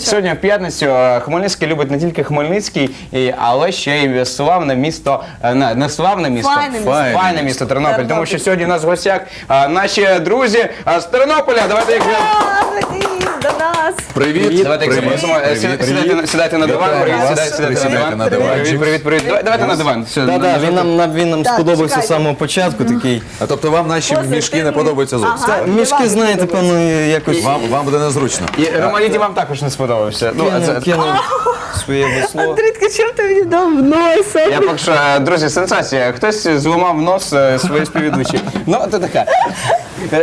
Сьогодні в п'ятницю е, Хмельницький любить не тільки Хмельницький, і- але ще й славне місто, е, не не славне місто, Файне місто. файне, файне місто Тернопіль. Тому що сьогодні у нас в гостях е, наші друзі е, з Тернополя. Давайте їх нас. Привіт, Давайте привіт. Е, привіт, сідайте- на- сідайте на диван. Вітаю Привіт, вас. сідайте, сідайте Сідайте на на диван. Привіт, привіт, привіт. Давай- Давайте на диван. Все, він нам, нам- він нам Так, сподобався з чекайте. самого початку такий. А тобто вам наші Позитивний. мішки не подобаються зовсім? Ага. Мішки, Диван знаєте, певно, якось Вам, вам буде незручно. І Романіді вам також не сподобався. Ну, це- кинув своє весло. Андрійка, чим ти мені дав в носа? Я поки що, е, друзі, сенсація. Хтось зламав нос е, своїй співведучій. Ну, це таке.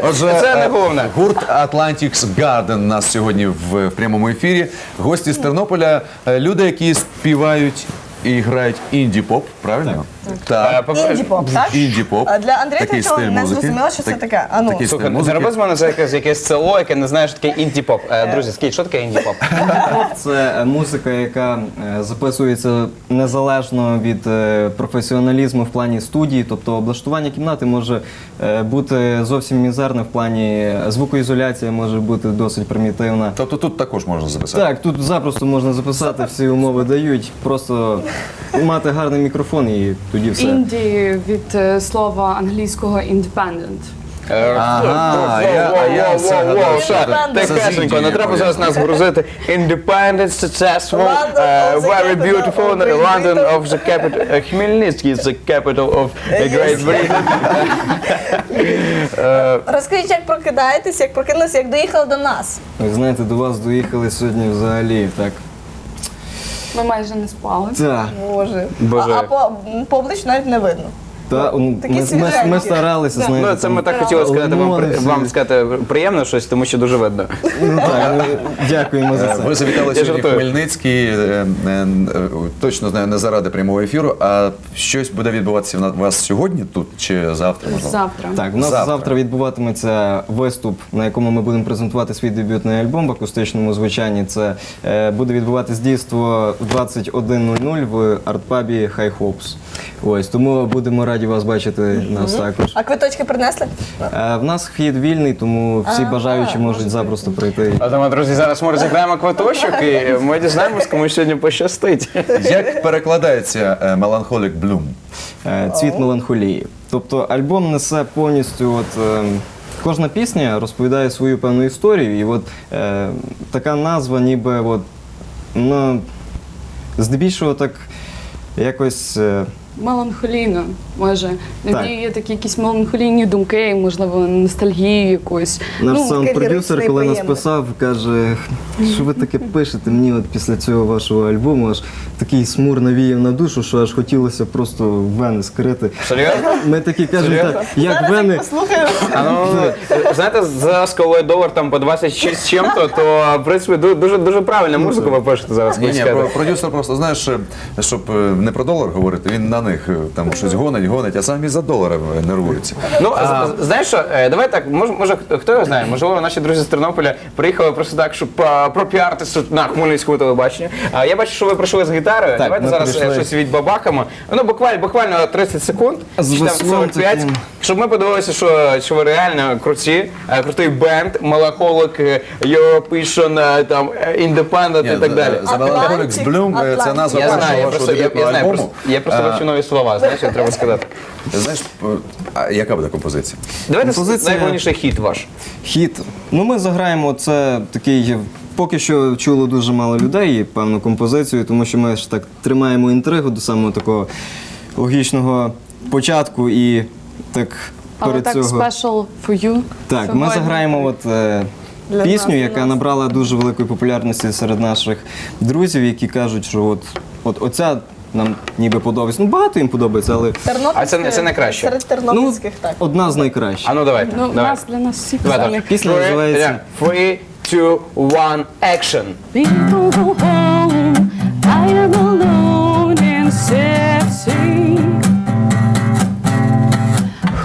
Отже, це не е, головне. Гурт Atlantics Garden у нас сьогодні в, в прямому ефірі. Гості з Тернополя, е, люди, які співають і грають інді-поп, правильно? Так. Е, Інді-поп, так? Інді-поп. А Для Андрія Такий Третього стиль не музики. зрозуміло, що це Так- таке. А ну. Такий стиль Слухай, не музики. роби з мене за якесь, якесь село, яке не знає, що таке інді-поп. Е, Друзі, скажіть, що таке інді-поп? Це е, музика, яка е, записується незалежно від е, професіоналізму в плані студії, тобто облаштування кімнати може е, бути зовсім мізерне в плані е, звукоізоляція може бути досить примітивна. Тобто тут також можна записати. Так, тут запросто можна записати, всі умови дають. Просто мати гарний мікрофон і тоді все. Інді від е, слова англійського independent. Ага, я- все гадав, Тихесенько, не треба зараз нас грузити. Independent, successful, uh, very beautiful, London of the capital, uh, Хмельницький is the capital of uh, Great Britain. Розкажіть, як прокидаєтесь, як прокинулися, як доїхали до нас. Ви знаєте, до вас доїхали сьогодні взагалі так. Ми майже не спали. Так. Боже. Боже. А, а по, по обличчю навіть не видно. Та, ну, Такі ми, ми, свіженькі. ми старалися, Да. знаєте. Ну, це ми так хотіли сказати вам, Лимони при- всі. вам сказати приємно щось, тому що дуже видно. Ну, так, ну, дякуємо за Е, це. Ви завітали Я сьогодні в жартую. Хмельницький. е, е, е, Точно знаю, не заради прямого ефіру, а щось буде відбуватися в вас сьогодні тут чи завтра? Можливо? Завтра. Так, у нас Завтра. завтра. відбуватиметься виступ, на якому ми будемо презентувати свій дебютний альбом в акустичному звучанні. Це е, буде відбуватись дійство в 21.00 в артпабі High Hopes. Ось тому будемо раді вас бачити нас також. А квиточки принесли? Е, в нас вхід вільний, тому всі бажаючі можуть запросто прийти. А тому, друзі, зараз ми розіграємо квиточок і ми дізнаємось, кому сьогодні пощастить. Як перекладається е, Melancholic Bloom? Е, Цвіт меланхолії. Тобто альбом несе повністю от. е, Кожна пісня розповідає свою певну історію, і от е, така назва, ніби от, ну, здебільшого так якось. Е, Меланхолійно, може. Так. Надії такі якісь меланхолійні думки, можливо, ностальгію якусь. наш Ну, саунд-продюсер, ліричний, коли нас приємний. писав, каже, що ви таке пишете мені от після цього вашого альбому, аж такий смур навіяв на душу, що аж хотілося просто вени скрити. Серйозно? Ми такі кажемо, Серйозно? так, як Зараз вени. як. А ну, знаєте, зараз коли долар там по 26 з чим-то, то в принципі ду- дуже дуже правильно музику ви пишете зараз. Ні, хочу ні, сказати. про- продюсер просто знаєш, е, щоб е, не про долар говорити, він на них е, там щось гонить, гонить, а сам і за доларом е, нервується. Ну, з- знаєш що, е, давай так, може, може, хто- його знає, можливо, наші друзі з Тернополя приїхали просто так, щоб а, пропіаритися тут на Хмельницькому телебаченні. А я бачу, що ви прийшли з гітарою. Давайте зараз е, прийшли. щось відбабахаємо. Ну, буквально, буквально 30 секунд, чи там 45, таким. щоб ми подивилися, що, що ви реально круті, е, крутий бенд, Малахолик, European, е, там, е, Independent і так далі. За Melancholic Bloom е, це назва Я знаю, я першого вашого я, я дебютного альбому. я просто вивчу нові слова, знаєш, як треба сказати. Знаєш, е, а яка буде композиція? Давайте Композиція- найголовніший хіт ваш. Хіт. Ну, ми заграємо це такий. Поки що чуло дуже мало людей певну композицію, тому що ми ж так тримаємо інтригу до самого такого логічного початку і так Але перед так цього. special for you. Так, ми сьогодні. заграємо от, е, Для пісню, нас, яка нас. набрала дуже великої популярності серед наших друзів, які кажуть, що от, от оця нам ніби подобається. Ну, багато їм подобається, але А це- це найкраще? Серед тернопільських, так. одна з найкращих. А ну давайте. Ну, давай. нас для нас всіх Давай, самих. так. Пісня Three, називається- yeah. Three, two, one, action. People go home, I am alone and sexy.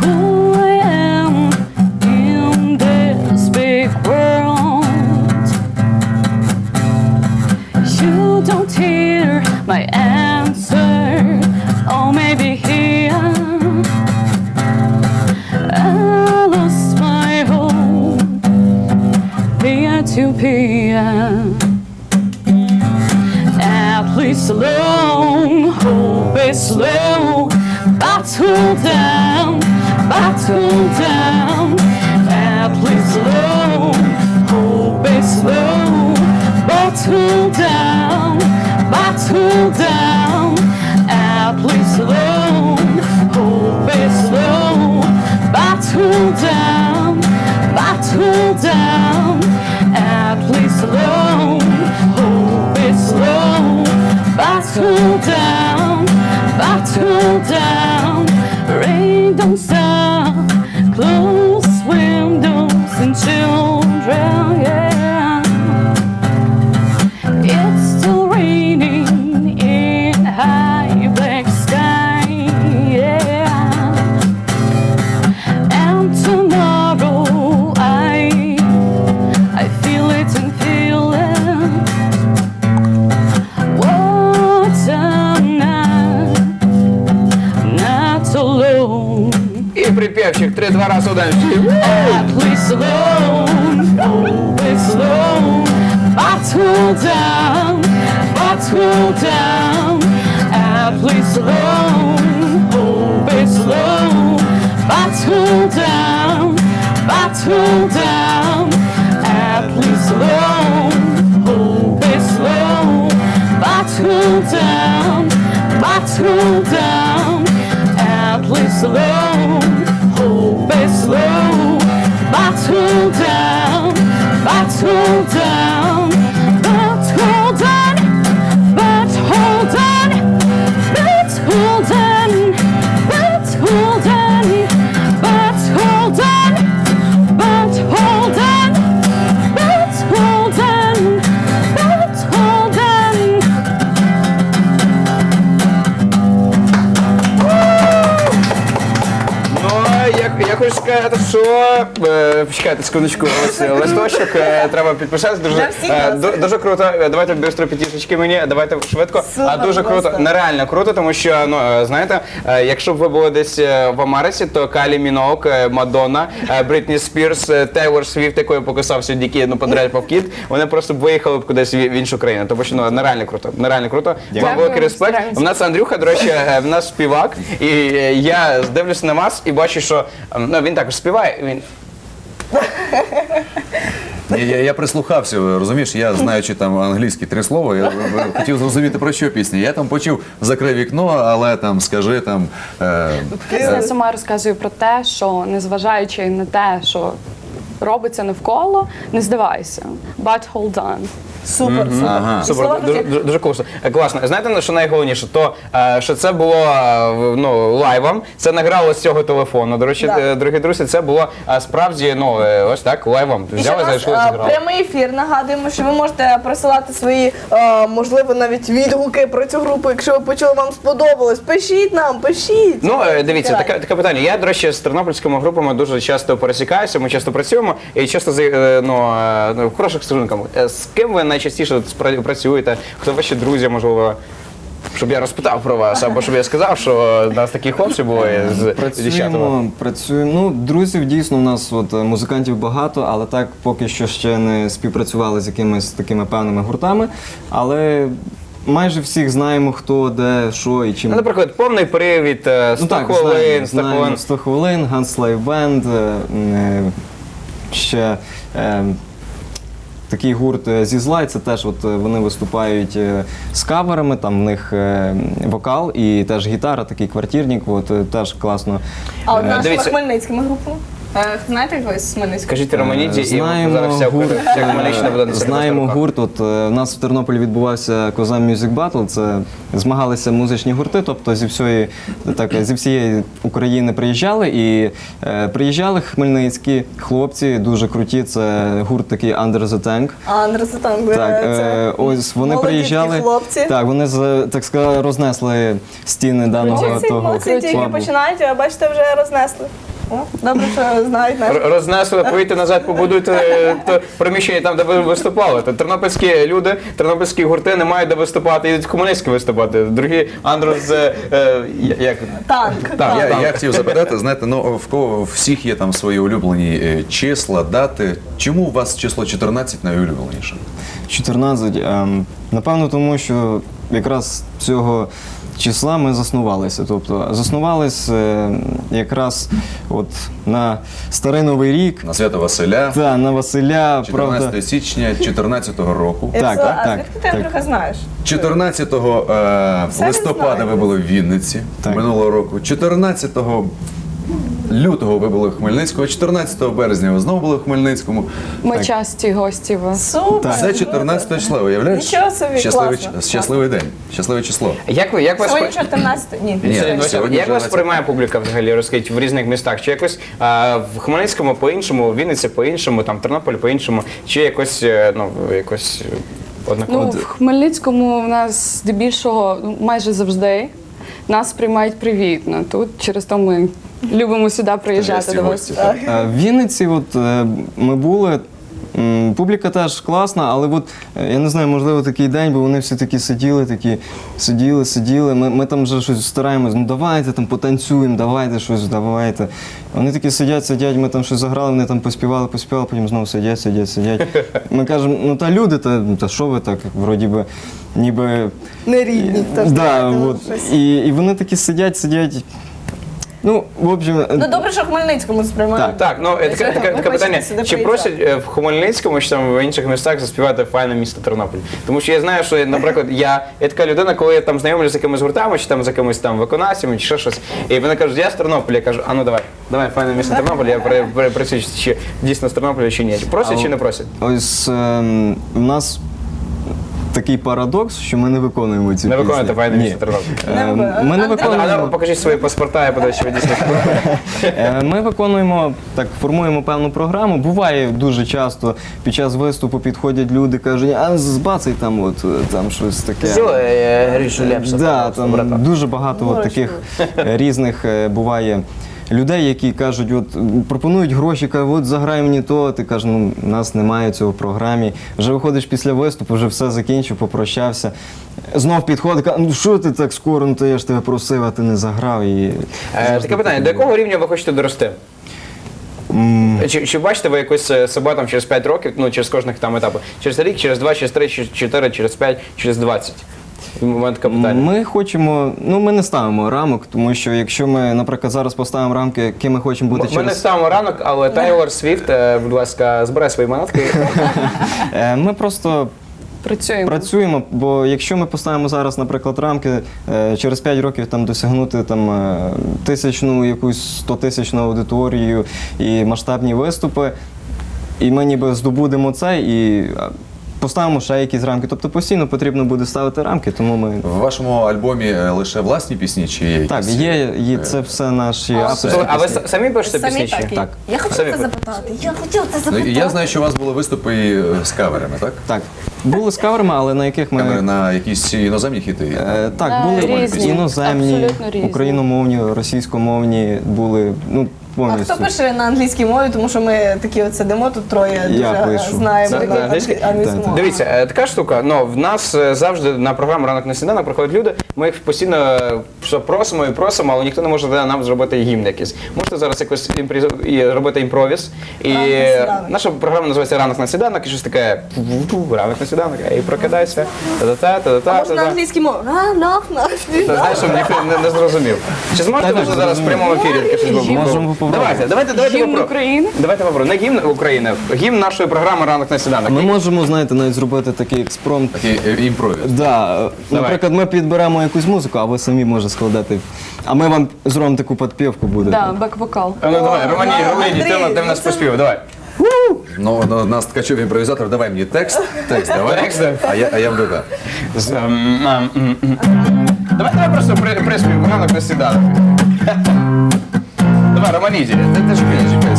Who I am in this big world. You don't hear my At least alone, hope is slow. Battle down, battle down. At least alone, hope is slow. Battle down. Battle down, battle down, припівчик, три-два раз один. Please alone, always alone. Battle down, battle down. And please alone, always alone. Battle down, battle down. And please alone, always alone. Battle down, battle down. And please alone, Battle down, battle down. Почекайте секундочку, ось е, листочок е, треба підписатися. Дуже, Для всіх е, нас. ду- дуже круто. Е, Давайте бистро підтішечки мені, давайте швидко. Супер а дуже круто, нереально круто, тому що ну е, знаєте, е, якщо б ви були десь е, в Америці, то Калі Мінок, Мадонна, е, Брітні Спірс, е, Тейлор Свіфт, якою покусався діки, ну подряд кіт, вони просто б виїхали б кудись в в іншу країну. Тому що ну нереально круто, нереально круто. Вам Дякую, великий респект. стараємося. У нас Андрюха, до речі, е, в нас співак, і е, я дивлюся на вас і бачу, що ем, ну, він також співає. Він Я, я, я прислухався, розумієш, я знаючи там англійські три слова, я е, хотів зрозуміти про що пісня. Я там почув закрий вікно, але там скажи там. Е, Пісня сама розказує про те, що незважаючи на те, що робиться навколо, не здавайся. But hold on. Супер, супер. Ага. І Супер, дуже, дуже, дуже класно. Е, Класно. Знаєте, на що найголовніше? То е, що це було е, в- ну, лайвом, це награло з цього телефону. До речі, Да. е, дорогі друзі, це було е, справді ну е, ось так лайвом. І ще Взяли, нас зайшли, зіграли. прямий ефір. Нагадуємо, що ви можете присилати свої, можливо, навіть відгуки про цю групу. Якщо ви почули, вам сподобалось. Пишіть нам, пишіть. Ну, е, дивіться, таке, таке питання. Я, до речі, з тернопільськими групами дуже часто пересікаюся, ми часто працюємо і часто за- е, ну, е, ну, в хороших стосунках. Е, З ким ви найчастіше працюєте? Хто ваші друзі, можливо? Щоб я розпитав про вас, або щоб я сказав, що у нас такі хлопці були з дівчатами. Працюємо, працюємо. Ну, друзів дійсно у нас от, е, музикантів багато, але так поки що ще не співпрацювали з якимись такими певними гуртами. Але майже всіх знаємо, хто, де, що і чим. Ну, наприклад, повний привід, е, 100 Ну так, хвилин, знаємо, 100 хвилин. знаємо 100 хвилин, Ганслайв Бенд, е, е, ще е, такий гурт е, зі зла, це теж от е, вони виступають е, з каверами, там в них вокал і теж гітара, такий квартирник, от теж класно. А от Е, нашими дивіться. хмельницькими групами? Е, Знаєте якогось з Хмельницького? Скажіть Романіді, і Знаємо зараз вся, гурт, вся Хмельниччина буде е, на знаємо гурт. От е, у нас в Тернополі відбувався Коза Music Battle. Це змагалися музичні гурти, тобто зі всієї так зі всієї України приїжджали і е, приїжджали хмельницькі хлопці, дуже круті. Це гурт такий Under the Tank. Андресатан, Так, е, ось вони молоді приїжджали. такі хлопці. Так, вони з так сказати рознесли стіни даного Молодці, того молодці, тільки клабу. починають, а бачите, вже рознесли. О, Добре, що знають наші. Р- Рознесли, поїдьте назад, побудуйте е, то приміщення там, де ви виступали. То тернопільські люди, тернопільські гурти не мають де виступати, їдуть в виступати. Другі Андрус, е, е, як Танк. Так, я, я хотів запитати, знаєте, ну в кого у всіх є там свої улюблені е, числа, дати. Чому у вас число 14 найулюбленіше? 14. ем, напевно, тому що якраз цього числа ми заснувалися. Тобто заснувались е, якраз от на Старий Новий рік, На свято Василя, та на Василя, 14 правда. січня 2014 року. І Так, так, а так, звідки ти так. Андрюха знаєш? 14 е, Все листопада ви були в Вінниці Так. минулого року. 14 лютого ви були в Хмельницькому, 14 березня ви знову були в Хмельницькому. Ми Так. часті гості вас. Супер. Це 14 числа, уявляєш? Нічого собі, щасливий, класно. ч- щасливий день, щасливе число. Як ви як вас Сьогодні 14 Ні. Ні, Сьогодні, сьогодні як вже вас 20. приймає публіка взагалі розкажіть в різних містах? Чи якось а, в Хмельницькому по-іншому, в Вінниці по-іншому, там Тернополі по-іншому, чи якось е, ну якось е, однаково? Ну, в Хмельницькому в нас здебільшого ну, майже завжди нас приймають привітно. Тут через то ми любимо сюди приїжджати Гості, до вас. гості, так. Е, В Вінниці от, е, ми були. м, Публіка теж класна, але от, е, я не знаю, можливо, такий день, бо вони всі такі сиділи, такі сиділи, сиділи. Ми, ми там вже щось стараємось, ну давайте там потанцюємо, давайте щось, давайте. Вони такі сидять, сидять, ми там щось заграли, вони там поспівали, поспівали, потім знову сидять, сидять, сидять. Ми кажемо, ну та люди, та, та що ви так, вроді би, ніби. Не рідні. теж Да, знаєте, ну, от. щось. І, і вони такі сидять, сидять. Ну, в общем, Ну добре, що в Хмельницькому сприймають. Так, ну е, таке, таке, таке питання. Чи просять е, в Хмельницькому чи там в інших містах заспівати файне місто Тернопіль? Тому що я знаю, що, наприклад, я, я така людина, коли я там знайомлюсь з якимись гуртами, чи там з якимись там виконавцями, чи ще щось, і вони кажуть, я з Тернополя, я кажу, а ну давай, давай файне місто Тернопіль, я працюю, чи дійсно з Тернополя, чи ні. Просять чи не просять? Ось ем, у нас такий парадокс, що ми не виконуємо ці Не виконуєте файне Ні. Не Ем. Ми не А, ну, виконуємо. покажіть свої паспорта, я подаю, що ви дійсно. Е, Ми виконуємо так, формуємо певну програму. Буває дуже часто під час виступу підходять люди, кажуть, а збацай там, от е, там щось таке. Грішу Лепса. Да, там дуже багато от таких е, різних е, буває. Людей, які кажуть, от пропонують гроші, кажуть, от заграй мені то. Ти кажеш, ну у нас немає цього в програмі. Вже виходиш після виступу, вже все закінчив, попрощався. Знов підходить, каже, ну що ти так скоро, ну то я ж тебе просив, а ти не заграв. І Е, Таке питання, до якого рівня ви хочете дорости? Чи, чи бачите ви якось е, себе там через 5 років, ну через кожних там етапів? Через рік, через 2, через 3, через 4, через 5, через 20? У мене. Ми хочемо, ну ми не ставимо рамок, тому що якщо ми, наприклад, зараз поставимо рамки, ким ми хочемо бути Ми не ставимо ранок, але Тайлор Свіфт, е, будь ласка, збирай свої монетки. Е, ми просто Працюємо. Працюємо, бо якщо ми поставимо зараз, наприклад, рамки е, через 5 років там досягнути там е, тисячну якусь 100 тисячну аудиторію і масштабні виступи, і ми ніби здобудемо це і поставимо ще якісь рамки. Тобто постійно потрібно буде ставити рамки, тому ми. В вашому альбомі е, лише власні пісні чи є Так, є, є це все наші авторські А ви пісні. с- самі пишете Самі пісні? чи? такі. Так. Я хотів Самі це пи- запитати. Я хотів це Ну, запитати. я знаю, що у вас були виступи е, з каверами, так? Так, були з каверами, але на яких ми. Кавери на якісь іноземні хіти. Е, Так, Е, були різні, іноземні, абсолютно різні. україномовні, російськомовні, були ну А повністю. хто пише на англійській мові, тому що ми такі от сидимо тут троє, дуже пишу. знаємо На- на англійській? англійську Так, мову. Дивіться, е, така штука. Ну в нас е, завжди на програму ранок на сніданок приходять люди. Ми їх постійно е, що просимо і просимо, але ніхто не може нам зробити гімн якийсь. Можете зараз якось імпріз- і робити імпровіз. І Ранок на сніданок. наша програма називається Ранок на сніданок, і щось таке пу-пу-пу, ранок на сніданок, і прокидайся. Та-та-та, та-та-та, А може на англійській мові? Ранок на Та знаєш, щоб ніхто не, не зрозумів. Чи зможете ви зараз в прямому ефірі таке щось Можемо попробувати? Давайте, давайте, давайте Гімн попро- України? Давайте попробуємо. Не гімн України, гімн нашої програми Ранок на сніданок. Ми можемо, знаєте, навіть зробити такий експромт. Такий е, імпровіз. Да, е, наприклад, ми підберемо якусь музику, а ви самі може складати. А ми вам зробимо таку підпівку буде. Да, бек-вокал. А ну давай, Романі, Романі, ти, ти в нас поспів, давай. Ну, ну, у нас ткачов імпровізатор, давай мені текст. Текст, давай. Текст, да. А я, а я буду так. З- ем, ем, м, м. Давай, давай просто при, приспів, ранок на сніданок. Давай, Романіді, ти, ти ж п'єш, чекай,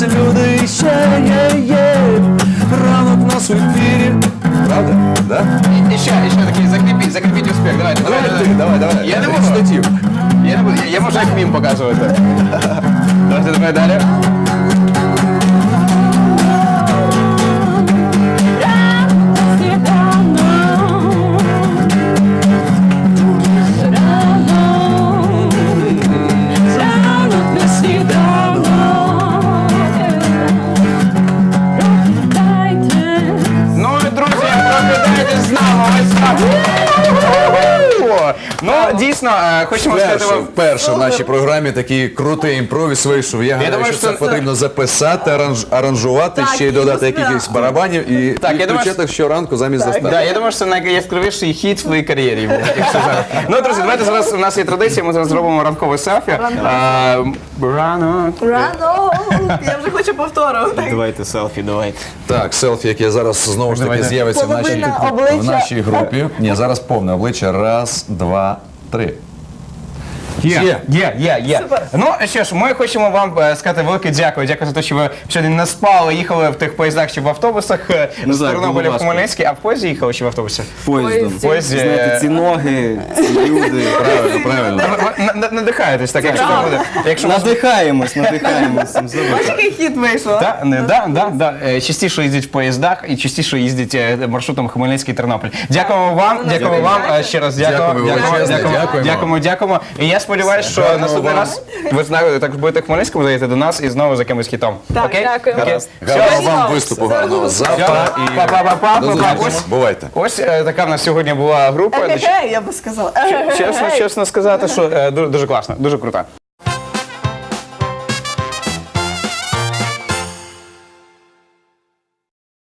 Десь люди ще є, є ранок на ефірі. Правда? Да? І ще, і ще такий, закріпіть, закріпіть успіх, давай, давай, давай, давай, давай. Я не можу. Я не буду, я, я можу як мім показувати. Давайте давай далі. Дійсно, е, хочемо сказати Вперше, вам. вперше в нашій програмі такий крутий імпровіз вийшов. Я гадаю, думаю, що що це це- потрібно записати, аранж, аранжувати, Так, ще й і додати якихось барабанів і, Так, і я думаю, включати щоранку замість заставки. Да, я думаю, що це найяскравіший хід в твоїй кар'єрі. був, якщо зараз. Ну, друзі, давайте зараз у нас є традиція, ми зараз зробимо ранкове селфі. А, Ранок. Рано! Я вже хочу повтору. Давайте селфі, давайте. Так, селфі, яке зараз знову ж таки Давайте. з'явиться в нашій, Половина в обличчя. нашій групі. Ні, зараз повне обличчя. Раз, два, три. Є, Є. є, є, є. Ну що ж, ми хочемо вам е, сказати велике дякую. Дякую за те, що ви сьогодні не спали, їхали в тих поїздах чи в автобусах е, Ну з так, Тернополя в важко. Хмельницький, а в поїзді їхали чи в автобусі? Поїздом. Поїзді. Поїзді. Знаєте, ці ноги, ці люди. Правильно, правильно. Ви- ви- на- Надихаєтесь, так, якщо там буде. Якщо у вас Надихаємось, надихаємось. цим забути. Такий хід вийшов. Да, не, да, да, да. Е, Частіше їздять в поїздах і частіше їздять е, маршрутом Хмельницький Тернопіль. Дякуємо вам, дякуємо вам е, ще раз. Дякуємо, Дякую дякуємо, величезне, дякуємо, дякуємо. дякуємо, дякуємо. І я сподіваюся, що Гарного наступний вам. раз ви знаєте, так будете в Хмельницькому заїдете до нас і знову за якимось хітом. Окей? дякую. Окей? Гаразд. Гарного вам виступу, гарного завтра і Па-па-па-па-па-па. зустрічі. Ось- Бувайте. Ось е, така в нас сьогодні була група. Я би сказала. Чесно, чесно сказати, що е, дуже, дуже класно, дуже крута.